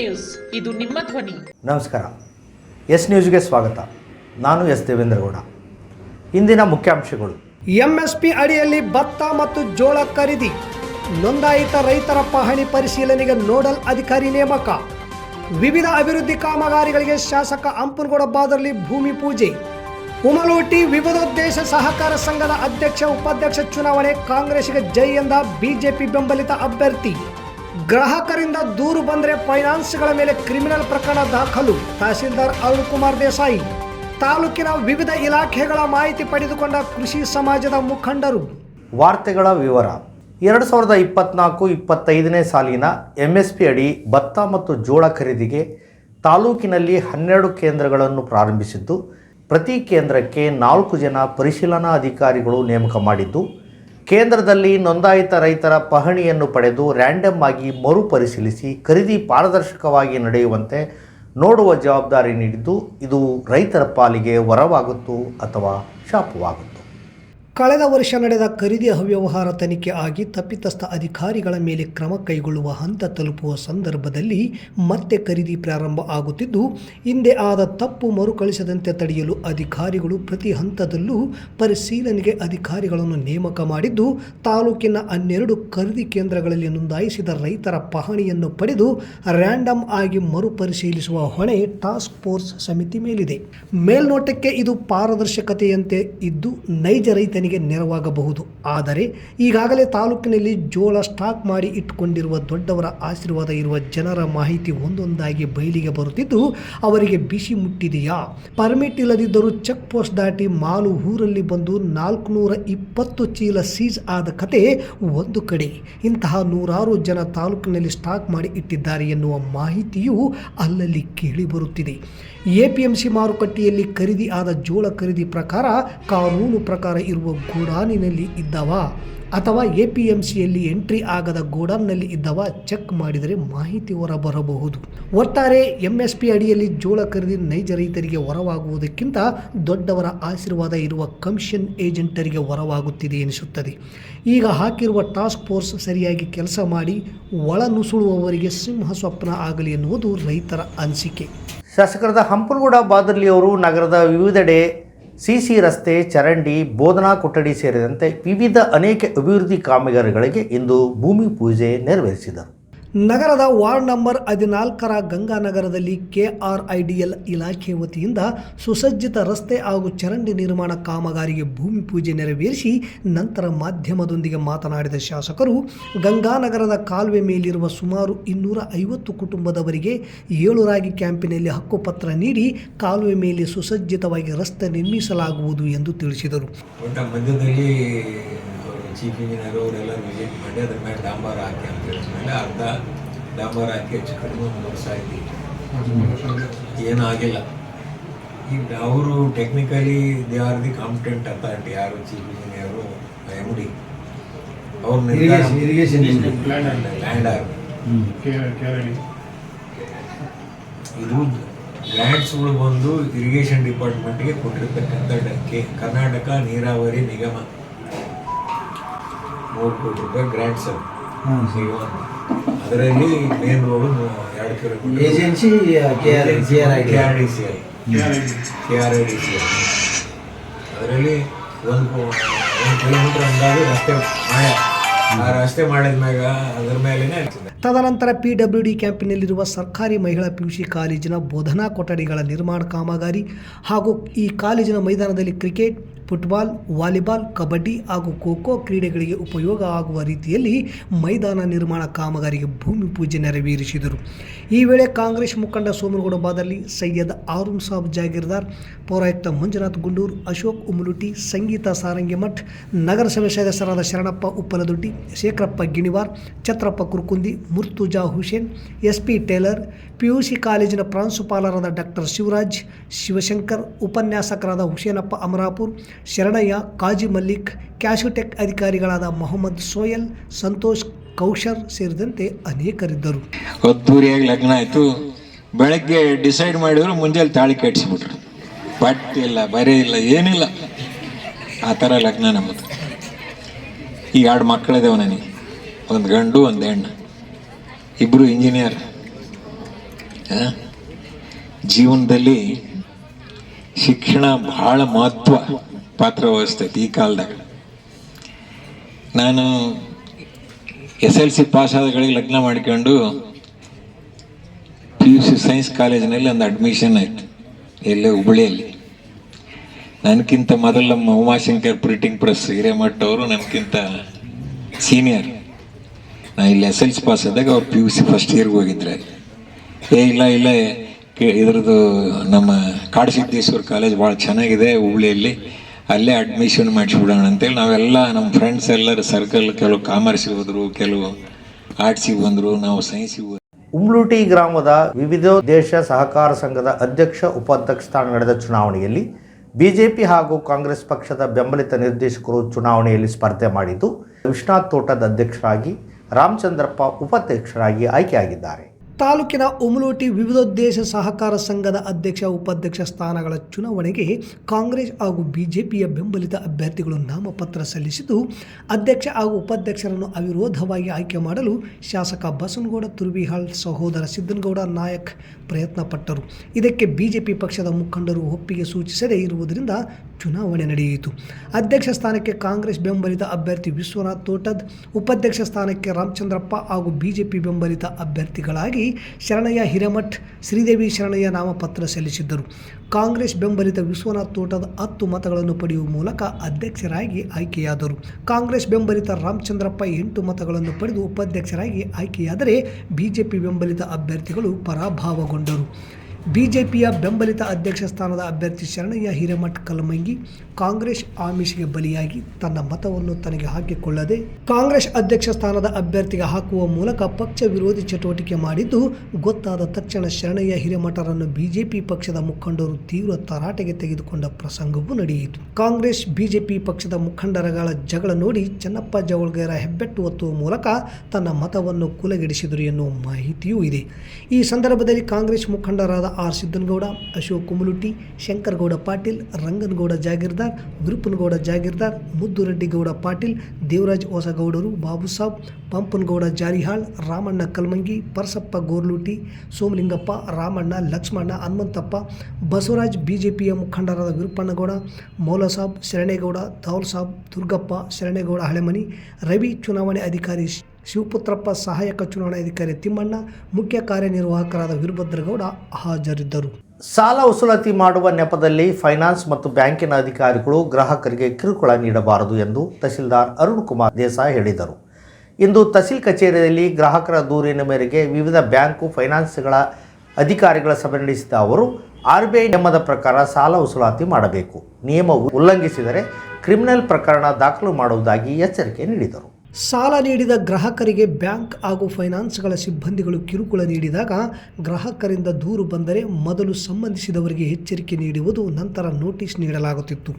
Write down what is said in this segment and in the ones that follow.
News. ಇದು ನಿಮ್ಮ ಧ್ವನಿ. ನಮಸ್ಕಾರ. ಎಸ್ ನ್ಯೂಸ್ಗೆ ಸ್ವಾಗತ. ನಾನು ಎಸ್ ದೇವೇಂದ್ರಗೌಡ. ಇಂದಿನ ಮುಖ್ಯಾಂಶಗಳು. ಎಂಎಸ್ಪಿ ಅಡಿಯಲ್ಲಿ ಭತ್ತ ಮತ್ತು ಜೋಳ ಖರೀದಿ. ನೋಂದಾಯಿತ ರೈತರ ಪಹಣಿ ಪರಿಶೀಲನೆಗೆ ನೋಡಲ್ ಅಧಿಕಾರಿ ನೇಮಕ. ವಿವಿಧ ಅಭಿವೃದ್ಧಿ ಕಾಮಗಾರಿಗಳಿಗೆ ಶಾಸಕ ಅಂಪನಗೌಡ ಬಾದರ್ಲಿ ಭೂಮಿ ಪೂಜೆ. ಉಮಲೋಟಿ ವಿವಿಧೋದ್ದೇಶ ಸಹಕಾರ ಸಂಘದ ಅಧ್ಯಕ್ಷ ಉಪಾಧ್ಯಕ್ಷ ಚುನಾವಣೆ ಕಾಂಗ್ರೆಸ್ಗೆ ಜೈ ಎಂದ ಬಿಜೆಪಿ ಬೆಂಬಲಿತ ಅಭ್ಯರ್ಥಿ. ಗ್ರಾಹಕರಿಂದ ದೂರು ಬಂದರೆ ಫೈನಾನ್ಸ್ಗಳ ಮೇಲೆ ಕ್ರಿಮಿನಲ್ ಪ್ರಕರಣ ದಾಖಲು. ತಹಸೀಲ್ದಾರ್ ಅರುಣ್ ಕುಮಾರ್ ದೇಸಾಯಿ. ತಾಲೂಕಿನ ವಿವಿಧ ಇಲಾಖೆಗಳ ಮಾಹಿತಿ ಪಡೆದುಕೊಂಡ ಕೃಷಿ ಸಮಾಜದ ಮುಖಂಡರು. ವಾರ್ತೆಗಳ ವಿವರ. ಎರಡು ಸಾವಿರದ ಇಪ್ಪತ್ನಾಲ್ಕು ಇಪ್ಪತ್ತೈದನೇ ಸಾಲಿನ ಎಂ ಎಸ್ ಪಿ ಅಡಿ ಭತ್ತ ಮತ್ತು ಜೋಳ ಖರೀದಿಗೆ ತಾಲೂಕಿನಲ್ಲಿ ಹನ್ನೆರಡು ಕೇಂದ್ರಗಳನ್ನು ಪ್ರಾರಂಭಿಸಿದ್ದು, ಪ್ರತಿ ಕೇಂದ್ರಕ್ಕೆ ನಾಲ್ಕು ಜನ ಪರಿಶೀಲನಾ ಅಧಿಕಾರಿಗಳು ನೇಮಕ ಮಾಡಿದ್ದು ಕೇಂದ್ರದಲ್ಲಿ ನೋಂದಾಯಿತ ರೈತರ ಪಹಣಿಯನ್ನು ಪಡೆದು ರ್ಯಾಂಡಮ್ ಆಗಿ ಮರುಪರಿಶೀಲಿಸಿ ಖರೀದಿ ಪಾರದರ್ಶಕವಾಗಿ ನಡೆಯುವಂತೆ ನೋಡುವ ಜವಾಬ್ದಾರಿ ನೀಡಿದ್ದು, ಇದು ರೈತರ ಪಾಲಿಗೆ ವರವಾಗುತ್ತೋ ಅಥವಾ ಶಾಪವಾಗುತ್ತೋ? ಕಳೆದ ವರ್ಷ ನಡೆದ ಖರೀದಿ ಅವ್ಯವಹಾರ ತನಿಖೆ ಆಗಿ ತಪ್ಪಿತಸ್ಥ ಅಧಿಕಾರಿಗಳ ಮೇಲೆ ಕ್ರಮ ಕೈಗೊಳ್ಳುವ ಹಂತ ತಲುಪುವ ಸಂದರ್ಭದಲ್ಲಿ ಮತ್ತೆ ಖರೀದಿ ಪ್ರಾರಂಭ ಆಗುತ್ತಿದ್ದು, ಹಿಂದೆ ಆದ ತಪ್ಪು ಮರುಕಳಿಸದಂತೆ ತಡೆಯಲು ಅಧಿಕಾರಿಗಳು ಪ್ರತಿ ಹಂತದಲ್ಲೂ ಪರಿಶೀಲನೆಗೆ ಅಧಿಕಾರಿಗಳನ್ನು ನೇಮಕ ಮಾಡಿದ್ದು, ತಾಲೂಕಿನ ಹನ್ನೆರಡು ಖರೀದಿ ಕೇಂದ್ರಗಳಲ್ಲಿ ನೋಂದಾಯಿಸಿದ ರೈತರ ಪಹಣಿಯನ್ನು ಪಡೆದು ರ್ಯಾಂಡಮ್ ಆಗಿ ಮರುಪರಿಶೀಲಿಸುವ ಹೊಣೆ ಟಾಸ್ಕ್ ಫೋರ್ಸ್ ಸಮಿತಿ ಮೇಲಿದೆ. ಮೇಲ್ನೋಟಕ್ಕೆ ಇದು ಪಾರದರ್ಶಕತೆಯಂತೆ ಇದ್ದು, ನೈಜ ರೈತನಿಗೆ ನೆರವಾಗಬಹುದು. ಆದರೆ ಈಗಾಗಲೇ ತಾಲೂಕಿನಲ್ಲಿ ಜೋಳ ಸ್ಟಾಕ್ ಮಾಡಿ ಇಟ್ಟುಕೊಂಡಿರುವ ದೊಡ್ಡವರ ಆಶೀರ್ವಾದ ಇರುವ ಜನರ ಮಾಹಿತಿ ಒಂದೊಂದಾಗಿ ಬಯಲಿಗೆ ಬರುತ್ತಿದ್ದು, ಅವರಿಗೆ ಬಿಸಿ ಮುಟ್ಟಿದೆಯಾ? ಪರ್ಮಿಟ್ ಇಲ್ಲದಿದ್ದರೂ ಚೆಕ್ ಪೋಸ್ಟ್ ದಾಟಿ ಮಾಲು ಊರಲ್ಲಿ ಬಂದು ನಾಲ್ಕುನೂರ ಇಪ್ಪತ್ತು ಚೀಲ ಸೀಸ್ ಆದ ಕತೆ ಒಂದು ಕಡೆ. ಇಂತಹ ನೂರಾರು ಜನ ತಾಲೂಕಿನಲ್ಲಿ ಸ್ಟಾಕ್ ಮಾಡಿ ಇಟ್ಟಿದ್ದಾರೆ ಎನ್ನುವ ಮಾಹಿತಿಯು ಅಲ್ಲಲ್ಲಿ ಕೇಳಿ ಬರುತ್ತಿದೆ. ಎಪಿಎಂಸಿ ಮಾರುಕಟ್ಟೆಯಲ್ಲಿ ಖರೀದಿ ಆದ ಜೋಳ ಖರೀದಿ ಪ್ರಕಾರ ಕಾನೂನು ಪ್ರಕಾರ ಇರುವ ಗೋಡಾನಿನಲ್ಲಿ ಇದ್ದವ? ಅಥವಾ ಎ ಪಿ ಎಂ ಸಿಯಲ್ಲಿ ಎಂಟ್ರಿ ಆಗದ ಗೋಡಾನ್ನಲ್ಲಿ ಇದ್ದವ? ಚೆಕ್ ಮಾಡಿದರೆ ಮಾಹಿತಿ ಹೊರಬರಬಹುದು. ಒಟ್ಟಾರೆ ಪಿ ಅಡಿಯಲ್ಲಿ ಜೋಳ ಖರೀದಿ ನೈಜ ರೈತರಿಗೆ ಹೊರವಾಗುವುದಕ್ಕಿಂತ ದೊಡ್ಡವರ ಆಶೀರ್ವಾದ ಇರುವ ಕಮಿಷನ್ ಏಜೆಂಟರಿಗೆ ಹೊರವಾಗುತ್ತಿದೆ ಎನಿಸುತ್ತದೆ. ಈಗ ಹಾಕಿರುವ ಟಾಸ್ಕ್ ಫೋರ್ಸ್ ಸರಿಯಾಗಿ ಕೆಲಸ ಮಾಡಿ ಒಳ ನುಸುಳುವವರಿಗೆ ಸಿಂಹ ಸ್ವಪ್ನ ಆಗಲಿ ಎನ್ನುವುದು ರೈತರ ಅನಿಸಿಕೆ. ಶಾಸಕರಾದ ಹಂಪನಗೌಡ ಬಾದರ್ಲಿ ಅವರು ನಗರದ ವಿವಿಧೆಡೆ ಸಿಸಿ ರಸ್ತೆ ಚರಂಡಿ ಬೋಧನಾ ಕೊಠಡಿ ಸೇರಿದಂತೆ ವಿವಿಧ ಅನೇಕ ಅಭಿವೃದ್ಧಿ ಕಾಮಗಾರಿಗಳಿಗೆ ಇಂದು ಭೂಮಿ ಪೂಜೆ ನೆರವೇರಿಸಿದರು. ನಗರದ ವಾರ್ಡ್ ನಂಬರ್ ಹದಿನಾಲ್ಕರ ಗಂಗಾನಗರದಲ್ಲಿ ಕೆಆರ್ಐಡಿಎಲ್ ಇಲಾಖೆ ವತಿಯಿಂದ ಸುಸಜ್ಜಿತ ರಸ್ತೆ ಹಾಗೂ ಚರಂಡಿ ನಿರ್ಮಾಣ ಕಾಮಗಾರಿಗೆ ಭೂಮಿ ಪೂಜೆ ನೆರವೇರಿಸಿ ನಂತರ ಮಾಧ್ಯಮದೊಂದಿಗೆ ಮಾತನಾಡಿದ ಶಾಸಕರು, ಗಂಗಾನಗರದ ಕಾಲುವೆ ಮೇಲಿರುವ ಸುಮಾರು ಇನ್ನೂರ ಐವತ್ತು ಕುಟುಂಬದವರಿಗೆ ಏಳು ರಾಗಿ ಕ್ಯಾಂಪಿನಲ್ಲಿ ಹಕ್ಕುಪತ್ರ ನೀಡಿ ಕಾಲುವೆ ಮೇಲೆ ಸುಸಜ್ಜಿತವಾಗಿ ರಸ್ತೆ ನಿರ್ಮಿಸಲಾಗುವುದು ಎಂದು ತಿಳಿಸಿದರು. ಚೀಫ್ ಇಂಜಿನಿಯರ್ ಅವರೆಲ್ಲ ವಿಸಿಟ್ ಮಾಡಿ ಅದ್ರ ಮೇಲೆ ಡಾಂಬಾರ ಹಾಕಿ ಅಂತ ಹೇಳಿದ್ಮೇಲೆ ಅರ್ಧ ಡಾಂಬಾರ ಹಾಕಿ ಹೆಚ್ಚು ಕಡಿಮೆ ಒಂದು ವರ್ಷ ಆಯ್ತು ಏನೂ ಆಗಿಲ್ಲ ಈಗ ಅವರು technically they are the competent authority ಯಾರು ಚೀಫ್ ಇಂಜಿನಿಯರು ಎಂ ಡಿ ಅವ್ರ ಇರಿಗೇಷನ್ ಲ್ಯಾಂಡ್ ಆರ್ ಇದು ಗ್ರ್ಯಾಂಟ್ಸ್ಗಳು ಬಂದು ಇರಿಗೇಷನ್ ಡಿಪಾರ್ಟ್ಮೆಂಟ್ಗೆ ಕೊಟ್ಟಿರ್ತಕ್ಕಂಥ ಕರ್ನಾಟಕ ನೀರಾವರಿ ನಿಗಮ. ಮೂರು ಕೋಟಿ ರೂಪಾಯಿ ಅದು ಹ್ಮ್. ಸಿಗುವಂತ ಅದರಲ್ಲಿ ಮೇನ್ ರೋಡು ಎರಡು kilometre agency K R K R K R D C I K R I D C L ಅದರಲ್ಲಿ ಒಂದು ಒಂದು ಕಿಲೋಮೀಟರ್ ಅಂದಾಗ ರಸ್ತೆ ಆ ರಸ್ತೆ ಮಾಡಿದ್ಮ್ಯಾಗ ಅದ್ರ ಮೇಲೇನೆ ತದನಂತರ ಪಿ ಡಬ್ಲ್ಯೂ ಡಿ ಕ್ಯಾಂಪಿನಲ್ಲಿರುವ ಸರ್ಕಾರಿ ಮಹಿಳಾ ಪಿಯುಸಿ ಕಾಲೇಜಿನ ಬೋಧನಾ ಕೊಠಡಿಗಳ ನಿರ್ಮಾಣ ಕಾಮಗಾರಿ ಹಾಗೂ ಈ ಕಾಲೇಜಿನ ಮೈದಾನದಲ್ಲಿ ಕ್ರಿಕೆಟ್, ಫುಟ್ಬಾಲ್, ವಾಲಿಬಾಲ್, ಕಬಡ್ಡಿ ಹಾಗೂ ಖೋ ಕ್ರೀಡೆಗಳಿಗೆ ಉಪಯೋಗ ಆಗುವ ರೀತಿಯಲ್ಲಿ ಮೈದಾನ ನಿರ್ಮಾಣ ಕಾಮಗಾರಿಗೆ ಭೂಮಿ ಪೂಜೆ ನೆರವೇರಿಸಿದರು. ಈ ವೇಳೆ ಕಾಂಗ್ರೆಸ್ ಮುಖಂಡ ಸೋಮನಗೌಡ ಬಾದಲ್ಲಿ ಸೈಯದ್ ಆರುಮ್ ಸಾಬ್ ಜಾಗೀರ್ದಾರ್, ಪೌರಾಯುಕ್ತ ಮಂಜುನಾಥ್ ಗುಂಡೂರ್, ಅಶೋಕ್ ಉಮಲುಟಿ, ಸಂಗೀತ ಸಾರಂಗಿಮಠ್, ನಗರಸಭೆ ಸದಸ್ಯರಾದ Sharanappa Uppaladoddi Shekharappa Ginivar, Chhatrappa Kurkundi, Murtuza Hussain S P Taylor P U C ಕಾಲೇಜಿನ ಪ್ರಾಂಶುಪಾಲರಾದ ಡಾಕ್ಟರ್ ಶಿವರಾಜ್, ಶಿವಶಂಕರ್, ಉಪನ್ಯಾಸಕರಾದ ಹುಸೇನಪ್ಪ ಅಮರಾಪುರ್, ಶರಣಯ್ಯ, ಕಾಜಿ ಮಲ್ಲಿಕ್ ಕ್ಯಾಶುಟೆಕ್ ಅಧಿಕಾರಿಗಳಾದ ಮೊಹಮ್ಮದ್ ಸೋಯಲ್, ಸಂತೋಷ್ ಕೌಶರ್ ಸೇರಿದಂತೆ ಅನೇಕರಿದ್ದರು. ಅದ್ದೂರಿಯಾಗಿ ಲಗ್ನ ಆಯಿತು. ಬೆಳಗ್ಗೆ ಡಿಸೈಡ್ ಮಾಡಿದ್ರು, ಮುಂಜಾನೆ ತಾಳಿ ಕಟ್ಟಿಸ್ಬಿಟ್ರು. ಬಟ್ ಇಲ್ಲ, ಬರೀ ಇಲ್ಲ, ಏನಿಲ್ಲ. ಆ ಥರ ಲಗ್ನ ನಮ್ಮದು. ಈಗ ಎರಡು ಮಕ್ಕಳಿದೆ ನನಗೆ. ಒಂದು ಗಂಡು, ಒಂದು ಹೆಣ್ಣು. ಇಬ್ಬರು ಇಂಜಿನಿಯರ್? ಜೀವನದಲ್ಲಿ ಶಿಕ್ಷಣ ಬಹಳ ಮಹತ್ವ ಪಾತ್ರ ವಹಿಸ್ತೈತಿ ಈ ಕಾಲದಾಗ. ನಾನು ಎಸ್ ಎಲ್ ಸಿ ಪಾಸ್ ಆದಗಳಿಗೆ ಲಗ್ನ ಮಾಡ್ಕೊಂಡು ಪಿ ಯು ಸಿ ಸೈನ್ಸ್ ಕಾಲೇಜಿನಲ್ಲಿ ಒಂದು ಅಡ್ಮಿಷನ್ ಆಯಿತು. ಎಲ್ಲೇ ಹುಬ್ಬಳ್ಳಿಯಲ್ಲಿ. ನನಗಿಂತ ಮೊದಲು ನಮ್ಮ ಉಮಾಶಂಕರ್ ಪ್ರಿಂಟಿಂಗ್ ಪ್ರೆಸ್ ಹಿರೇಮಠ ಅವರು ನನಗಿಂತ ಸೀನಿಯರ್ ನಾ ಇಲ್ಲಿ ಎಸ್ ಎಲ್ ಸಿ ಪಾಸ್ ಆದಾಗ ಅವ್ರು ಪಿ ಯು ಸಿ ಫಸ್ಟ್ ಇಯರ್ಗೆ ಹೋಗಿದ್ರೆ. ಏ, ಇಲ್ಲ ಇಲ್ಲ ಇದ್ರದ್ದು ನಮ್ಮ ಕಾಡಸಿದ್ದೇಶ್ವರ ಕಾಲೇಜ್ ಭಾಳ ಚೆನ್ನಾಗಿದೆ ಹುಬ್ಳಿಯಲ್ಲಿ. ಅಲ್ಲೇ ಅಡ್ಮಿಷನ್ ಮಾಡಿಸ್ಬಿಡೋಣ ಅಂತೇಳಿ ನಾವೆಲ್ಲ ನಮ್ಮ ಫ್ರೆಂಡ್ಸ್ ಎಲ್ಲರ ಸರ್ಕಲ್ ಕೆಲವು ಕಾಮರ್ಸಿಗೆ ಹೋದರು, ಕೆಲವು ಆರ್ಟ್ಸಿಗೆ ಬಂದರು, ನಾವು ಸೈನ್ಸಿಗೆ ಹೋದ್ರು. ಉಮ್ಲೂಟಿ ಗ್ರಾಮದ ದೇಶ ಸಹಕಾರ ಸಂಘದ ಅಧ್ಯಕ್ಷ, ಉಪಾಧ್ಯಕ್ಷ ಸ್ಥಾನ ನಡೆದ ಚುನಾವಣೆಯಲ್ಲಿ ಬಿಜೆಪಿ ಹಾಗೂ ಕಾಂಗ್ರೆಸ್ ಪಕ್ಷದ ಬೆಂಬಲಿತ ನಿರ್ದೇಶಕರು ಚುನಾವಣೆಯಲ್ಲಿ ಸ್ಪರ್ಧೆ ಮಾಡಿದ್ದು, ವಿಶ್ವನಾಥ್ ತೋಟದ ಅಧ್ಯಕ್ಷರಾಗಿ ರಾಮಚಂದ್ರಪ್ಪ ಉಪಾಧ್ಯಕ್ಷರಾಗಿ ಆಯ್ಕೆಯಾಗಿದ್ದಾರೆ. ತಾಲೂಕಿನ ಉಮಲೋಟಿ ವಿವಿಧೋದ್ದೇಶ ಸಹಕಾರ ಸಂಘದ ಅಧ್ಯಕ್ಷ, ಉಪಾಧ್ಯಕ್ಷ ಸ್ಥಾನಗಳ ಚುನಾವಣೆಗೆ ಕಾಂಗ್ರೆಸ್ ಹಾಗೂ ಬಿಜೆಪಿಯ ಬೆಂಬಲಿತ ಅಭ್ಯರ್ಥಿಗಳು ನಾಮಪತ್ರ ಸಲ್ಲಿಸಿದ್ದು, ಅಧ್ಯಕ್ಷ ಹಾಗೂ ಉಪಾಧ್ಯಕ್ಷರನ್ನು ಅವಿರೋಧವಾಗಿ ಆಯ್ಕೆ ಮಾಡಲು ಶಾಸಕ ಬಸನಗೌಡ, ತುರ್ವಿಹಾಳ್ ಸಹೋದರ ಸಿದ್ದನಗೌಡ ನಾಯಕ್ ಪ್ರಯತ್ನ ಪಟ್ಟರು ಇದಕ್ಕೆ ಬಿಜೆಪಿ ಪಕ್ಷದ ಮುಖಂಡರು ಒಪ್ಪಿಗೆ ಸೂಚಿಸದೇ ಇರುವುದರಿಂದ ಚುನಾವಣೆ ನಡೆಯಿತು. ಅಧ್ಯಕ್ಷ ಸ್ಥಾನಕ್ಕೆ ಕಾಂಗ್ರೆಸ್ ಬೆಂಬಲಿತ ಅಭ್ಯರ್ಥಿ ವಿಶ್ವನಾಥ್ ತೋಟದ್, ಉಪಾಧ್ಯಕ್ಷ ಸ್ಥಾನಕ್ಕೆ ರಾಮಚಂದ್ರಪ್ಪ ಹಾಗೂ ಬಿಜೆಪಿ ಬೆಂಬಲಿತ ಅಭ್ಯರ್ಥಿಗಳಾಗಿ ಶರಣಯ್ಯ ಹಿರೇಮಠ್, ಶ್ರೀದೇವಿ ಶರಣಯ್ಯ ನಾಮಪತ್ರ ಸಲ್ಲಿಸಿದ್ದರು. ಕಾಂಗ್ರೆಸ್ ಬೆಂಬಲಿತ ವಿಶ್ವನಾಥ್ ತೋಟದ ಹತ್ತು ಮತಗಳನ್ನು ಪಡೆಯುವ ಮೂಲಕ ಅಧ್ಯಕ್ಷರಾಗಿ ಆಯ್ಕೆಯಾದರು. ಕಾಂಗ್ರೆಸ್ ಬೆಂಬಲಿತ ರಾಮಚಂದ್ರಪ್ಪ ಎಂಟು ಮತಗಳನ್ನು ಪಡೆದು ಉಪಾಧ್ಯಕ್ಷರಾಗಿ ಆಯ್ಕೆಯಾದರೆ ಬಿಜೆಪಿ ಬೆಂಬಲಿತ ಅಭ್ಯರ್ಥಿಗಳು ಪರಾಭವಗೊಂಡರು ಪಾಲ್ಗೊಂಡರು ಬಿಜೆಪಿಯ ಬೆಂಬಲಿತ ಅಧ್ಯಕ್ಷ ಸ್ಥಾನದ ಅಭ್ಯರ್ಥಿ ಶರಣಯ್ಯ ಹಿರೇಮಠ್ ಕಲಮಂಗಿ ಕಾಂಗ್ರೆಸ್ ಆಮಿಷಿಗೆ ಬಲಿಯಾಗಿ ತನ್ನ ಮತವನ್ನು ತನಗೆ ಹಾಕಿಕೊಳ್ಳದೆ ಕಾಂಗ್ರೆಸ್ ಅಧ್ಯಕ್ಷ ಸ್ಥಾನದ ಅಭ್ಯರ್ಥಿಗೆ ಹಾಕುವ ಮೂಲಕ ಪಕ್ಷ ವಿರೋಧಿ ಚಟುವಟಿಕೆ ಮಾಡಿದ್ದು, ಗೊತ್ತಾದ ತಕ್ಷಣ ಶರಣಯ್ಯ ಹಿರೇಮಠರನ್ನು ಬಿಜೆಪಿ ಪಕ್ಷದ ಮುಖಂಡರು ತೀವ್ರ ತರಾಟೆಗೆ ತೆಗೆದುಕೊಂಡ ಪ್ರಸಂಗವೂ ನಡೆಯಿತು. ಕಾಂಗ್ರೆಸ್, ಬಿಜೆಪಿ ಪಕ್ಷದ ಮುಖಂಡರಗಳ ಜಗಳ ನೋಡಿ ಚನ್ನಪ್ಪ ಜವಳಗೇರ ಹೆಬ್ಬೆಟ್ಟು ಒತ್ತುವ ಮೂಲಕ ತನ್ನ ಮತವನ್ನು ಕುಲಗೆಡಿಸಿದರು ಎನ್ನುವ ಮಾಹಿತಿಯೂ ಇದೆ. ಈ ಸಂದರ್ಭದಲ್ಲಿ ಕಾಂಗ್ರೆಸ್ ಮುಖಂಡರಾದ ಆರ್ ಸಿದ್ದನಗೌಡ, ಅಶೋಕ್ ಕುಮಲುಟ್ಟಿ, ಶಂಕರಗೌಡ ಪಾಟೀಲ್, ರಂಗನಗೌಡ ಜಾಗೀರ್ದಾರ್, ವಿರುಪನಗೌಡ ಜಾಗೀರ್ದಾರ್, ಮುದ್ದುರೆಡ್ಡಿಗೌಡ ಪಾಟೀಲ್, ದೇವರಾಜ್ ಹೊಸಗೌಡರು ಬಾಬು ಸಾಬ್, ಪಂಪನಗೌಡ ಜಾರಿಹಾಳ್, ರಾಮಣ್ಣ ಕಲ್ಮಂಗಿ, ಪರಸಪ್ಪ ಗೋರ್ಲುಟಿ, ಸೋಮಲಿಂಗಪ್ಪ, ರಾಮಣ್ಣ ಲಕ್ಷ್ಮಣ್ಣ ಹನುಮಂತಪ್ಪ, ಬಸವರಾಜ್ ಬಿಜೆಪಿಯ ಮುಖಂಡರಾದ ವಿರುಪಣ್ಣಗೌಡ ಮೌಲಸಾಬ್, ಶರಣೇಗೌಡ ತೌಲ್ ಸಾಬ್ ದುರ್ಗಪ್ಪ, ಶರಣೇಗೌಡ ಹಳೆಮನಿ, ರವಿ ಚುನಾವಣೆ ಅಧಿಕಾರಿ ಶಿವಪುತ್ರಪ್ಪ ಸಹಾಯಕ ಚುನಾವಣಾಧಿಕಾರಿ ತಿಮ್ಮಣ್ಣ ಮುಖ್ಯ ಕಾರ್ಯನಿರ್ವಾಹಕರಾದ ವೀರಭದ್ರಗೌಡ ಹಾಜರಿದ್ದರು. ಸಾಲ ವಸೂಲಾತಿ ಮಾಡುವ ನೆಪದಲ್ಲಿ ಫೈನಾನ್ಸ್ ಮತ್ತು ಬ್ಯಾಂಕಿನ ಅಧಿಕಾರಿಗಳು ಗ್ರಾಹಕರಿಗೆ ಕಿರುಕುಳ ನೀಡಬಾರದು ಎಂದು ತಹಸೀಲ್ದಾರ್ ಅರುಣ್ ಕುಮಾರ್ ದೇಸಾಯಿ ಹೇಳಿದರು. ಇಂದು ತಹಸೀಲ್ ಕಚೇರಿಯಲ್ಲಿ ಗ್ರಾಹಕರ ದೂರಿನ ಮೇರೆಗೆ ವಿವಿಧ ಬ್ಯಾಂಕು ಫೈನಾನ್ಸ್ಗಳ ಅಧಿಕಾರಿಗಳ ಸಭೆ ನಡೆಸಿದ ಅವರು ಆರ್ ಬಿ ಐ ನಿಯಮದ ಪ್ರಕಾರ ಸಾಲ ವಸೂಲಾತಿ ಮಾಡಬೇಕು. ನಿಯಮ ಉಲ್ಲಂಘಿಸಿದರೆ ಕ್ರಿಮಿನಲ್ ಪ್ರಕರಣ ದಾಖಲು ಮಾಡುವುದಾಗಿ ಎಚ್ಚರಿಕೆ ನೀಡಿದರು. ಸಾಲ ನೀಡಿದ ಗ್ರಾಹಕರಿಗೆ ಬ್ಯಾಂಕ್ ಹಾಗೂ ಫೈನಾನ್ಸ್ಗಳ ಸಿಬ್ಬಂದಿಗಳು ಕಿರುಕುಳ ನೀಡಿದಾಗ ಗ್ರಾಹಕರಿಂದ ದೂರು ಬಂದರೆ ಮೊದಲು ಸಂಬಂಧಿಸಿದವರಿಗೆ ಎಚ್ಚರಿಕೆ ನೀಡುವುದು, ನಂತರ ನೋಟಿಸ್ ನೀಡಲಾಗುತ್ತಿತ್ತು.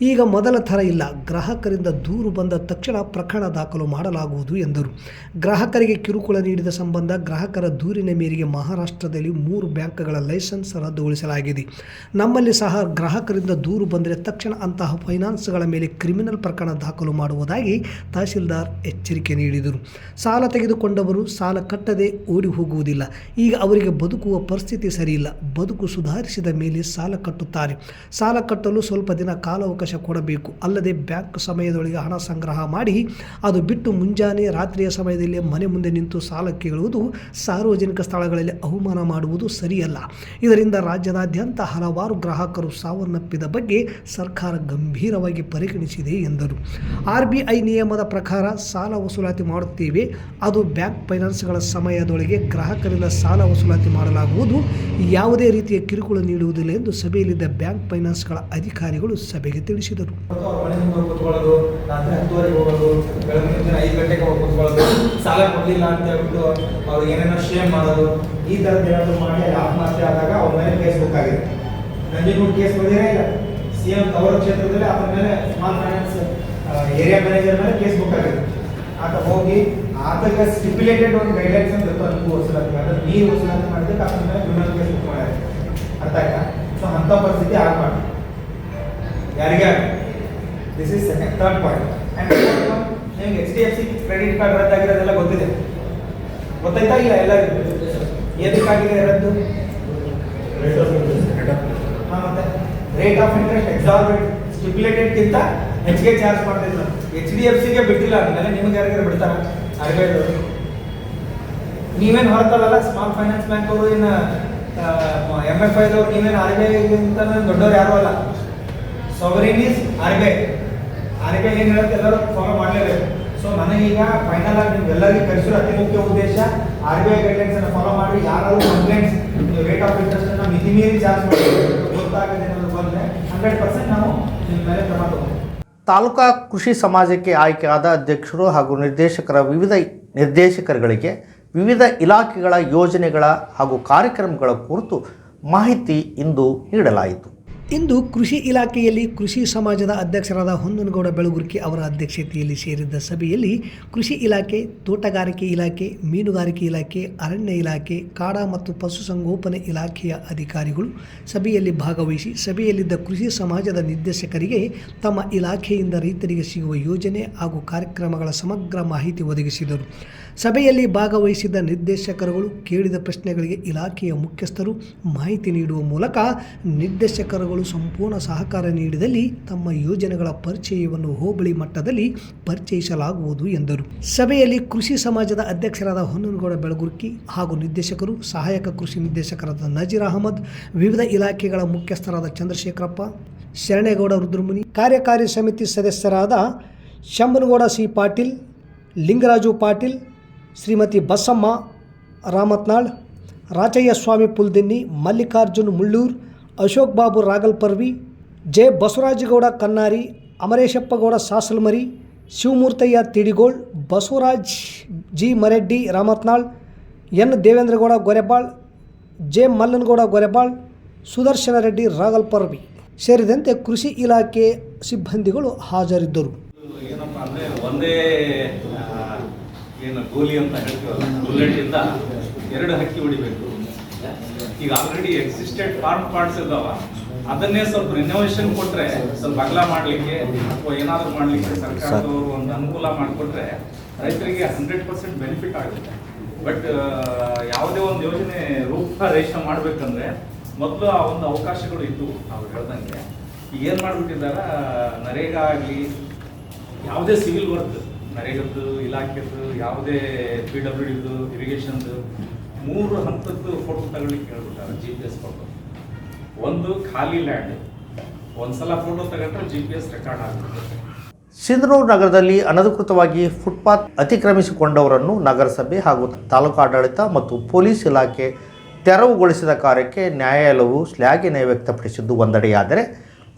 ಈಗ ಮೊದಲ ಥರ ಇಲ್ಲ. ಗ್ರಾಹಕರಿಂದ ದೂರು ಬಂದ ತಕ್ಷಣ ಪ್ರಕರಣ ದಾಖಲು ಮಾಡಲಾಗುವುದು ಎಂದರು. ಗ್ರಾಹಕರಿಗೆ ಕಿರುಕುಳ ನೀಡಿದ ಸಂಬಂಧ ಗ್ರಾಹಕರ ದೂರಿನ ಮೇರೆಗೆ ಮಹಾರಾಷ್ಟ್ರದಲ್ಲಿ ಮೂರು ಬ್ಯಾಂಕ್ಗಳ ಲೈಸೆನ್ಸ್ ರದ್ದುಗೊಳಿಸಲಾಗಿದೆ. ನಮ್ಮಲ್ಲಿ ಸಹ ಗ್ರಾಹಕರಿಂದ ದೂರು ಬಂದರೆ ತಕ್ಷಣ ಅಂತಹ ಫೈನಾನ್ಸ್ಗಳ ಮೇಲೆ ಕ್ರಿಮಿನಲ್ ಪ್ರಕರಣ ದಾಖಲು ಮಾಡುವುದಾಗಿ ತಹಸೀಲ್ದಾರ್ ಎಚ್ಚರಿಕೆ ನೀಡಿದರು. ಸಾಲ ತೆಗೆದುಕೊಂಡವರು ಸಾಲ ಕಟ್ಟದೆ ಓಡಿ ಹೋಗುವುದಿಲ್ಲ. ಈಗ ಅವರಿಗೆ ಬದುಕುವ ಪರಿಸ್ಥಿತಿ ಸರಿಯಿಲ್ಲ. ಬದುಕು ಸುಧಾರಿಸಿದ ಮೇಲೆ ಸಾಲ ಕಟ್ಟುತ್ತಾರೆ. ಸಾಲ ಕಟ್ಟಲು ಸ್ವಲ್ಪ ದಿನ ಕಾಲಾವಕಾಶ ಕೊಡಬೇಕು. ಅಲ್ಲದೆ ಬ್ಯಾಂಕ್ ಸಮಯದೊಳಗೆ ಹಣ ಸಂಗ್ರಹ ಮಾಡಿ, ಅದು ಬಿಟ್ಟು ಮುಂಜಾನೆ ರಾತ್ರಿಯ ಸಮಯದಲ್ಲಿ ಮನೆ ಮುಂದೆ ನಿಂತು ಸಾಲ ಕೇಳುವುದು ಸಾರ್ವಜನಿಕ ಸ್ಥಳಗಳಲ್ಲಿ ಅವಮಾನ ಮಾಡುವುದು ಸರಿಯಲ್ಲ. ಇದರಿಂದ ರಾಜ್ಯದಾದ್ಯಂತ ಹಲವಾರು ಗ್ರಾಹಕರು ಸಾವನ್ನಪ್ಪಿದ ಬಗ್ಗೆ ಸರ್ಕಾರ ಗಂಭೀರವಾಗಿ ಪರಿಗಣಿಸಿದೆ ಎಂದರು. ಆರ್ ಬಿ ಐ ನಿಯಮದ ಪ್ರಕಾರ ಸಾಲ ವಸೂಲಾತಿ ಮಾಡುತ್ತೀವಿ, ಅದು ಬ್ಯಾಂಕ್ ಫೈನಾನ್ಸ್ಗಳ ಸಮಯದೊಳಗೆ ಗ್ರಾಹಕರಿಂದ ಸಾಲ ವಸೂಲಾತಿ ಮಾಡಲಾಗುವುದು. ಯಾವುದೇ ರೀತಿಯ ಕಿರುಕುಳ ನೀಡುವುದಿಲ್ಲ ಎಂದು ಸಭೆಯಲ್ಲಿದ್ದ ಬ್ಯಾಂಕ್ ಫೈನಾನ್ಸ್ಗಳ ಅಧಿಕಾರಿಗಳು ಸಭೆಗೆ ತಿಳಿಸಿದರು. ಈ ಆದಾಗ ಅವ್ರ ಕೇಸ್ ಬುಕ್ ಆಗಿದೆ. ನಂಜನಗೂಡು ಕೇಸ್ ಬಂದಿರೇ ಇಲ್ಲ. ಸಿ ಎಂ ಅವರ ಕ್ಷೇತ್ರದಲ್ಲಿ ಅದರ ಮೇಲೆ ಸ್ಮಾಲ್ ಫೈನಾನ್ಸ್ ಏರಿಯಾ ಮ್ಯಾನೇಜರ್ ಮೇಲೆ ಕೇಸ್ ಬುಕ್ ಆಗಿದೆ. ಆತ ಹೋಗಿ ಆತಗ ಸ್ಟಿಪ್ಯುಲೇಟೆಡ್ ಒಂದು ಗೈಡ್ಲೈನ್ಸ್ ಅಂತ ಇತ್ತು ಅನುಕೂಲ ವಸೂಲಾತಿ ಅಂದ್ರೆ ನೀವು ವಸೂಲಾತಿ ಮಾಡಿದ್ದಕ್ಕೆ ಆತನ ಮೇಲೆ ಕ್ರಿಮಿನಲ್ ಕೇಸ್ ಬುಕ್ ಮಾಡ್ಯಾರ. ಅರ್ಥ ಆಯ್ತಾ? ಸೊ ಅಂಥ ಪರಿಸ್ಥಿತಿ ಆಗಬಾರ್ದು ಯಾರಿಗೆ this is second third point and ನಿಮ್ಗೆ H D F C credit card ರದ್ದಾಗಿರೋದೆಲ್ಲ ಗೊತ್ತಿದೆ. ಗೊತ್ತಾಯ್ತಾ ಇಲ್ಲ ಎಲ್ಲರಿಗೂ? ಎದಕ್ಕಾಗಿದೆ ರದ್ದು? ರೇಟ್ ಆಫ್ ಇಂಟ್ರೆಸ್ಟ್ ಮತ್ತೆ. ರೇಟ್ ಆಫ್ ಇಂಟ್ರೆಸ್ಟ್ ಎಕ್ಸಾರ್ಬಿಟ್ ಸ್ಟಿಪ್ಯುಲೇಟೆಡ್ಗಿಂತ ಹೆಚ್ಚಿಗೆ ಚಾರ್ಜ್ ಮಾಡ್ತಿದ್ರು. ಎಚ್ ಡಿ ಎಫ್ ಸಿಗೆ ಬಿಟ್ಟಿಲ್ಲ ಅಂದಮೇಲೆ ನಿಮ್ಗೆ ಯಾರಿಗಾರು ಬಿಡ್ತಾರ? ಅರಬೇದವರು ನೀವೇನು ಹೊರತಲ್ಲ ಸ್ಮಾಲ್ ಫೈನಾನ್ಸ್ ಬ್ಯಾಂಕ್ ಅವರು ಇನ್ನು ಎಂ ಎಫ್ ಐದವ್ರು ನೀವೇನು ಆರ್ ಬಿ ಐಗಿಂತ ದೊಡ್ಡವ್ರು ಯಾರು ಅಲ್ಲ. Sovereign is R B I R B I ಏನು ಹೇಳುತ್ತೆ ಎಲ್ಲರೂ ಫಾಲೋ ಮಾಡಲೇಬೇಕು. ಸೊ ನನಗೀಗ ಫೈನಲ್ ಆಗಿ ನಿಮ್ಗೆಲ್ಲರಿಗೂ ಕಲಿಸಿರೋ ಅತಿ ಮುಖ್ಯ ಉದ್ದೇಶ ಆರ್ ಬಿ ಐ ಗೈಡ್ಲೈನ್ಸ್ ಅನ್ನು ಫಾಲೋ ಮಾಡಿ, ಯಾರಾದರೂ ಕಂಪ್ಲೇಂಟ್ಸ್ ರೇಟ್ ಆಫ್ ಇಂಟ್ರೆಸ್ಟ್ ಅನ್ನು ಮಿತಿ ಮೀರಿ ಚಾರ್ಜ್ ಮಾಡಿ ಗೊತ್ತಾಗದೆ ಅನ್ನೋದು ಬಂದರೆ ಹಂಡ್ರೆಡ್ ಪರ್ಸೆಂಟ್ ನಾವು ನಿಮ್ಮ ಮೇಲೆ ಕ್ರಮ ತಗೊಂಡು ತಾಲೂಕಾ ಕೃಷಿ ಸಮಾಜಕ್ಕೆ ಆಯ್ಕೆಯಾದ ಅಧ್ಯಕ್ಷರು ಹಾಗೂ ನಿರ್ದೇಶಕರ ವಿವಿಧ ನಿರ್ದೇಶಕರುಗಳಿಗೆ ವಿವಿಧ ಇಲಾಖೆಗಳ ಯೋಜನೆಗಳ ಹಾಗೂ ಕಾರ್ಯಕ್ರಮಗಳ ಕುರಿತು ಮಾಹಿತಿ ಇಂದು ನೀಡಲಾಯಿತು. ಇಂದು ಕೃಷಿ ಇಲಾಖೆಯಲ್ಲಿ ಕೃಷಿ ಸಮಾಜದ ಅಧ್ಯಕ್ಷರಾದ ಹೊನ್ನನಗೌಡ ಬೆಳಗುರ್ಕಿ ಅವರ ಅಧ್ಯಕ್ಷತೆಯಲ್ಲಿ ಸೇರಿದ್ದ ಸಭೆಯಲ್ಲಿ ಕೃಷಿ ಇಲಾಖೆ, ತೋಟಗಾರಿಕೆ ಇಲಾಖೆ, ಮೀನುಗಾರಿಕೆ ಇಲಾಖೆ, ಅರಣ್ಯ ಇಲಾಖೆ, ಕಾಡ ಮತ್ತು ಪಶುಸಂಗೋಪನೆ ಇಲಾಖೆಯ ಅಧಿಕಾರಿಗಳು ಸಭೆಯಲ್ಲಿ ಭಾಗವಹಿಸಿ ಸಭೆಯಲ್ಲಿದ್ದ ಕೃಷಿ ಸಮಾಜದ ನಿರ್ದೇಶಕರಿಗೆ ತಮ್ಮ ಇಲಾಖೆಯಿಂದ ರೈತರಿಗೆ ಸಿಗುವ ಯೋಜನೆ ಹಾಗೂ ಕಾರ್ಯಕ್ರಮಗಳ ಸಮಗ್ರ ಮಾಹಿತಿ ಒದಗಿಸಿದರು. ಸಭೆಯಲ್ಲಿ ಭಾಗವಹಿಸಿದ್ದ ನಿರ್ದೇಶಕರುಗಳು ಕೇಳಿದ ಪ್ರಶ್ನೆಗಳಿಗೆ ಇಲಾಖೆಯ ಮುಖ್ಯಸ್ಥರು ಮಾಹಿತಿ ನೀಡುವ ಮೂಲಕ ನಿರ್ದೇಶಕರುಗಳು ಸಂಪೂರ್ಣ ಸಹಕಾರ ನೀಡಿದಲ್ಲಿ ತಮ್ಮ ಯೋಜನೆಗಳ ಪರಿಚಯವನ್ನು ಹೋಬಳಿ ಮಟ್ಟದಲ್ಲಿ ಪರಿಚಯಿಸಲಾಗುವುದು ಎಂದರು. ಸಭೆಯಲ್ಲಿ ಕೃಷಿ ಸಮಾಜದ ಅಧ್ಯಕ್ಷರಾದ ಹೊನ್ನನಗೌಡ ಬೆಳಗುರ್ಕಿ ಹಾಗೂ ನಿರ್ದೇಶಕರು ಸಹಾಯಕ ಕೃಷಿ ನಿರ್ದೇಶಕರಾದ ನಜೀರ್ ಅಹಮದ್, ವಿವಿಧ ಇಲಾಖೆಗಳ ಮುಖ್ಯಸ್ಥರಾದ ಚಂದ್ರಶೇಖರಪ್ಪ, ಶರಣೇಗೌಡ ರುದ್ರಮುನಿ, ಕಾರ್ಯಕಾರಿ ಸಮಿತಿ ಸದಸ್ಯರಾದ Shambhanagouda C Patil, Lingaraju Patil Shrimati Basamma Ramatnal, Rachayya Swamy Puldinni, Mallikarjun Mullur, Ashok Babu Ragalparvi, J Basavarajagouda Kannari, Amareshappagouda Sasalmari, Shivamurthayya Tidigol, Basavaraj G Mareddy Ramatnal, N Devendragouda Gorebal, J Mallanagouda Gorebal, Sudarshana Reddy Ragalparvi ಸೇರಿದಂತೆ ಕೃಷಿ ಇಲಾಖೆ ಸಿಬ್ಬಂದಿಗಳು ಹಾಜರಿದ್ದರು ಏನಪ್ಪ ಅಂದ್ರೆ ಒಂದೇ ಆ, ಏನು ಗೋಲಿ ಅಂತ ಹೇಳ್ತೀವಲ್ಲ ಬುಲೆಟ್ ಇಂದ ಎರಡು ಹಕ್ಕಿ ಹೊಡಿಬೇಕು. ಈಗ ಆಲ್ರೆಡಿ ಎಕ್ಸಿಸ್ಟೆಂಟ್ ಫಾರ್ಮ್ ಪಾರ್ಟ್ಸ್ ಇದಾವ ಅದನ್ನೇ ಸ್ವಲ್ಪ ರಿನೋವೇಷನ್ ಕೊಟ್ರೆ ಸ್ವಲ್ಪ ಅಗಲ ಮಾಡ್ಲಿಕ್ಕೆ ಅಥವಾ ಏನಾದರೂ ಮಾಡ್ಲಿಕ್ಕೆ ಸರ್ಕಾರದವರು ಒಂದು ಅನುಕೂಲ ಮಾಡಿಕೊಟ್ರೆ ರೈತರಿಗೆ ಹಂಡ್ರೆಡ್ ಪರ್ಸೆಂಟ್ ಬೆನಿಫಿಟ್ ಆಗುತ್ತೆ. ಬಟ್ ಯಾವುದೇ ಒಂದು ಯೋಜನೆ ರೂಪರೇಷ ಮಾಡ್ಬೇಕಂದ್ರೆ ಮೊದಲು ಆ ಒಂದು ಅವಕಾಶಗಳು ಇತ್ತು ನಾವು ಹೇಳ್ದಂಗೆ. ಏನ್ ಮಾಡ್ಬಿಟ್ಟಿದಾರ ನರೇಗಾ ಆಗಲಿ, ಯಾವುದೇ ಸಿವಿಲ್ ವರ್ಕ್ ನರೇಗದ್ದು ಇಲಾಖೆದ್ದು ಯಾವುದೇ ಪಿ ಡಬ್ಲ್ಯೂ ಡಿದು ಇರಿಗೇಷನ್ದು ಮೂರು ಹಂತದ್ದು ಫೋಟೋ ತಗೊಳ್ಳಿಕ್ಕೆ ಹೇಳ್ಬಿಟ್ಟಾರೆ ಜಿ ಪಿ ಎಸ್ ಫೋಟೋ ಒಂದು ಖಾಲಿ ಲ್ಯಾಂಡ್ ಒಂದ್ಸಲ ಫೋಟೋ ತಗೊಂಡ್ರೆ ಜಿ ಪಿ ಎಸ್ ರೆಕಾರ್ಡ್ ಆಗುತ್ತೆ. ಸಿಂಧನೂರು ನಗರದಲ್ಲಿ ಅನಧಿಕೃತವಾಗಿ ಫುಟ್ಪಾತ್ ಅತಿಕ್ರಮಿಸಿಕೊಂಡವರನ್ನು ನಗರಸಭೆ ಹಾಗೂ ತಾಲೂಕಾಡಳಿತ ಮತ್ತು ಪೊಲೀಸ್ ಇಲಾಖೆ ತೆರವುಗೊಳಿಸಿದ ಕಾರ್ಯಕ್ಕೆ ನ್ಯಾಯಾಲಯವು ಶ್ಲಾಘನೆ ವ್ಯಕ್ತಪಡಿಸಿದ್ದು ಒಂದೆಡೆಯಾದರೆ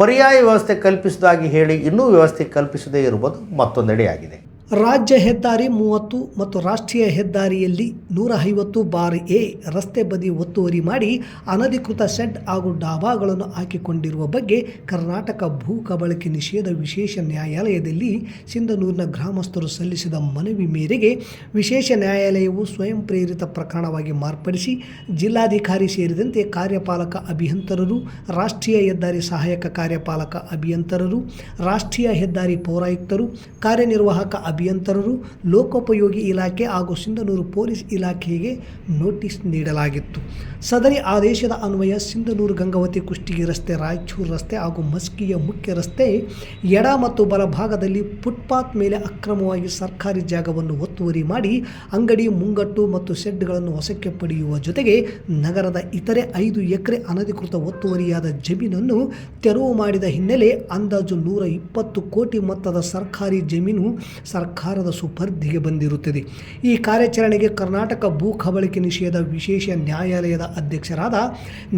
ಪರ್ಯಾಯ ವ್ಯವಸ್ಥೆ ಕಲ್ಪಿಸುವುದಾಗಿ ಹೇಳಿ ಇನ್ನೂ ವ್ಯವಸ್ಥೆ ಕಲ್ಪಿಸದೇ ಇರುವುದು ಮತ್ತೊಂದೆಡೆಯಾಗಿದೆ. ರಾಜ್ಯ ಹೆದ್ದಾರಿ ಮೂವತ್ತು ಮತ್ತು ರಾಷ್ಟ್ರೀಯ ಹೆದ್ದಾರಿಯಲ್ಲಿ ನೂರ ಐವತ್ತು ಬಾರ್ ಎ ರಸ್ತೆ ಬದಿ ಒತ್ತುವರಿ ಮಾಡಿ ಅನಧಿಕೃತ ಶೆಡ್ ಹಾಗೂ ಡಾಬಾಗಳನ್ನು ಹಾಕಿಕೊಂಡಿರುವ ಬಗ್ಗೆ ಕರ್ನಾಟಕ ಭೂ ಕಬಳಕೆ ನಿಷೇಧ ವಿಶೇಷ ನ್ಯಾಯಾಲಯದಲ್ಲಿ ಸಿಂಧನೂರಿನ ಗ್ರಾಮಸ್ಥರು ಸಲ್ಲಿಸಿದ ಮನವಿ ಮೇರೆಗೆ ವಿಶೇಷ ನ್ಯಾಯಾಲಯವು ಸ್ವಯಂ ಪ್ರೇರಿತ ಪ್ರಕರಣವಾಗಿ ಮಾರ್ಪಡಿಸಿ ಜಿಲ್ಲಾಧಿಕಾರಿ ಸೇರಿದಂತೆ ಕಾರ್ಯಪಾಲಕ ಅಭಿಯಂತರರು, ರಾಷ್ಟ್ರೀಯ ಹೆದ್ದಾರಿ ಸಹಾಯಕ ಕಾರ್ಯಪಾಲಕ ಅಭಿಯಂತರರು, ರಾಷ್ಟ್ರೀಯ ಹೆದ್ದಾರಿ ಪೌರಾಯುಕ್ತರು, ಕಾರ್ಯನಿರ್ವಾಹಕ ಅಭಿಯಂತರರು ಲೋಕೋಪಯೋಗಿ ಇಲಾಖೆ ಹಾಗೂ ಸಿಂಧನೂರು ಪೊಲೀಸ್ ಇಲಾಖೆಗೆ ನೋಟಿಸ್ ನೀಡಲಾಗಿತ್ತು. ಸದರಿ ಆದೇಶದ ಅನ್ವಯ ಸಿಂಧನೂರು ಗಂಗಾವತಿ ಕುಷ್ಟಗಿ ರಸ್ತೆ, ರಾಯಚೂರು ರಸ್ತೆ ಹಾಗೂ ಮಸ್ಕಿಯ ಮುಖ್ಯ ರಸ್ತೆ ಎಡ ಮತ್ತು ಬಲಭಾಗದಲ್ಲಿ ಫುಟ್ಪಾತ್ ಮೇಲೆ ಅಕ್ರಮವಾಗಿ ಸರ್ಕಾರಿ ಜಾಗವನ್ನು ಒತ್ತುವರಿ ಮಾಡಿ ಅಂಗಡಿ, ಮುಂಗಟ್ಟು ಮತ್ತು ಶೆಡ್ಗಳನ್ನು ವಶಕ್ಕೆ ಪಡೆಯುವ ಜೊತೆಗೆ ನಗರದ ಇತರೆ ಐದು ಎಕರೆ ಅನಧಿಕೃತ ಒತ್ತುವರಿಯಾದ ಜಮೀನನ್ನು ತೆರವು ಮಾಡಿದ ಹಿನ್ನೆಲೆ ಅಂದಾಜು ನೂರ ಇಪ್ಪತ್ತು ಕೋಟಿ ಮೊತ್ತದ ಸರ್ಕಾರಿ ಜಮೀನು ಸರ್ಕಾರದ ಸುಪರ್ಧಿಗೆ ಬಂದಿರುತ್ತದೆ. ಈ ಕಾರ್ಯಾಚರಣೆಗೆ ಕರ್ನಾಟಕ ಭೂ ಕಬಳಿಕೆ ನಿಷೇಧ ವಿಶೇಷ ನ್ಯಾಯಾಲಯದ ಅಧ್ಯಕ್ಷರಾದ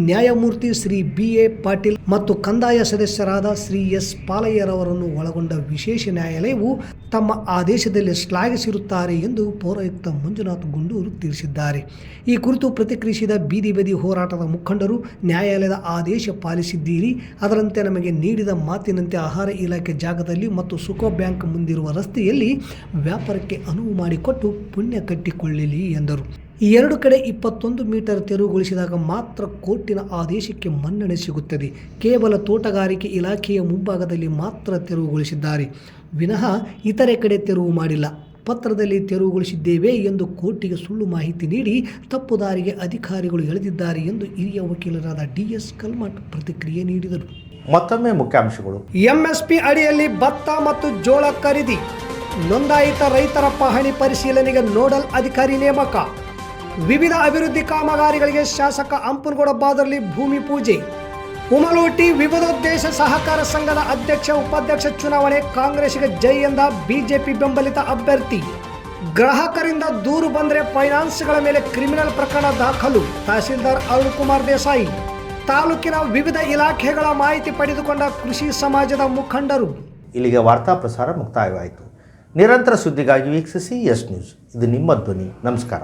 ನ್ಯಾಯಮೂರ್ತಿ ಶ್ರೀ ಬಿ ಎ ಪಾಟೀಲ್ ಮತ್ತು ಕಂದಾಯ ಸದಸ್ಯರಾದ ಶ್ರೀ ಎಸ್. ಪಾಲಯ್ಯರವರನ್ನು ಒಳಗೊಂಡ ವಿಶೇಷ ನ್ಯಾಯಾಲಯವು ತಮ್ಮ ಆದೇಶದಲ್ಲಿ ಶ್ಲಾಘಿಸಿರುತ್ತಾರೆ ಎಂದು ಪೌರಾಯುಕ್ತ ಮಂಜುನಾಥ್ ಗುಂಡೂರು ತಿಳಿಸಿದ್ದಾರೆ. ಈ ಕುರಿತು ಪ್ರತಿಕ್ರಿಯಿಸಿದ ಬೀದಿ ಬದಿ ಹೋರಾಟದ ಮುಖಂಡರು, ನ್ಯಾಯಾಲಯದ ಆದೇಶ ಪಾಲಿಸಿದ್ದೀರಿ, ಅದರಂತೆ ನಮಗೆ ನೀಡಿದ ಮಾತಿನಂತೆ ಆಹಾರ ಇಲಾಖೆ ಜಾಗದಲ್ಲಿ ಮತ್ತು ಸುಕೋ ಬ್ಯಾಂಕ್ ಮುಂದಿರುವ ರಸ್ತೆಯಲ್ಲಿ ವ್ಯಾಪಾರಕ್ಕೆ ಅನುವು ಮಾಡಿಕೊಟ್ಟು ಪುಣ್ಯ ಕಟ್ಟಿಕೊಳ್ಳಲಿ ಎಂದರು. ಈ ಎರಡು ಕಡೆ ಇಪ್ಪತ್ತೊಂದು ಮೀಟರ್ ತೆರವುಗೊಳಿಸಿದಾಗ ಮಾತ್ರ ಕೋರ್ಟಿನ ಆದೇಶಕ್ಕೆ ಮನ್ನಣೆ ಸಿಗುತ್ತದೆ. ಕೇವಲ ತೋಟಗಾರಿಕೆ ಇಲಾಖೆಯ ಮುಂಭಾಗದಲ್ಲಿ ಮಾತ್ರ ತೆರವುಗೊಳಿಸಿದ್ದಾರೆ. ವಿನಃ ಇತರೆ ಕಡೆ ತೆರವು ಮಾಡಿಲ್ಲ. ಪತ್ರದಲ್ಲಿ ತೆರವುಗೊಳಿಸಿದ್ದೇವೆ ಎಂದು ಕೋರ್ಟಿಗೆ ಸುಳ್ಳು ಮಾಹಿತಿ ನೀಡಿ ತಪ್ಪು ದಾರಿಗೆ ಅಧಿಕಾರಿಗಳು ಎಳೆದಿದ್ದಾರೆ ಎಂದು ಹಿರಿಯ ವಕೀಲರಾದ ಡಿಎಸ್ ಕಲ್ಮಠ್ ಪ್ರತಿಕ್ರಿಯೆ ನೀಡಿದರು. ಮತ್ತೊಮ್ಮೆ ಮುಖ್ಯಾಂಶಗಳು. ಎಂಎಸ್ಪಿ ಅಡಿಯಲ್ಲಿ ಭತ್ತ ಮತ್ತು ಜೋಳ ಖರೀದಿ. ನೋಂದಾಯಿತ ರೈತರ ಪಹಣಿ ಪರಿಶೀಲನೆಗೆ ನೋಡಲ್ ಅಧಿಕಾರಿ ನೇಮಕ. ವಿವಿಧ ಅಭಿವೃದ್ಧಿ ಕಾಮಗಾರಿಗಳಿಗೆ ಶಾಸಕ ಅಂಪನಗೌಡ ಬಾದರ್ಲಿ ಭೂಮಿ ಪೂಜೆ. ಉಮಲೋಟಿ ವಿವಿಧೋದ್ದೇಶ ಸಹಕಾರ ಸಂಘದ ಅಧ್ಯಕ್ಷ, ಉಪಾಧ್ಯಕ್ಷ ಚುನಾವಣೆ ಕಾಂಗ್ರೆಸ್ಗೆ ಜೈ ಎಂದ ಬಿಜೆಪಿ ಬೆಂಬಲಿತ ಅಭ್ಯರ್ಥಿ. ಗ್ರಾಹಕರಿಂದ ದೂರು ಬಂದರೆ ಫೈನಾನ್ಸ್ಗಳ ಮೇಲೆ ಕ್ರಿಮಿನಲ್ ಪ್ರಕರಣ ದಾಖಲು, ತಹಸೀಲ್ದಾರ್ ಅರುಣ್ ಕುಮಾರ್ ದೇಸಾಯಿ. ತಾಲೂಕಿನ ವಿವಿಧ ಇಲಾಖೆಗಳ ಮಾಹಿತಿ ಪಡೆದುಕೊಂಡ ಕೃಷಿ ಸಮಾಜದ ಮುಖಂಡರು. ಇಲ್ಲಿಗೆ ವಾರ್ತಾ ಪ್ರಸಾರ ಮುಕ್ತಾಯವಾಯಿತು. ನಿರಂತರ ಸುದ್ದಿಗಾಗಿ ವೀಕ್ಷಿಸಿ ಎಸ್ ನ್ಯೂಸ್. ಇದು ನಿಮ್ಮ ಧ್ವನಿ. ನಮಸ್ಕಾರ.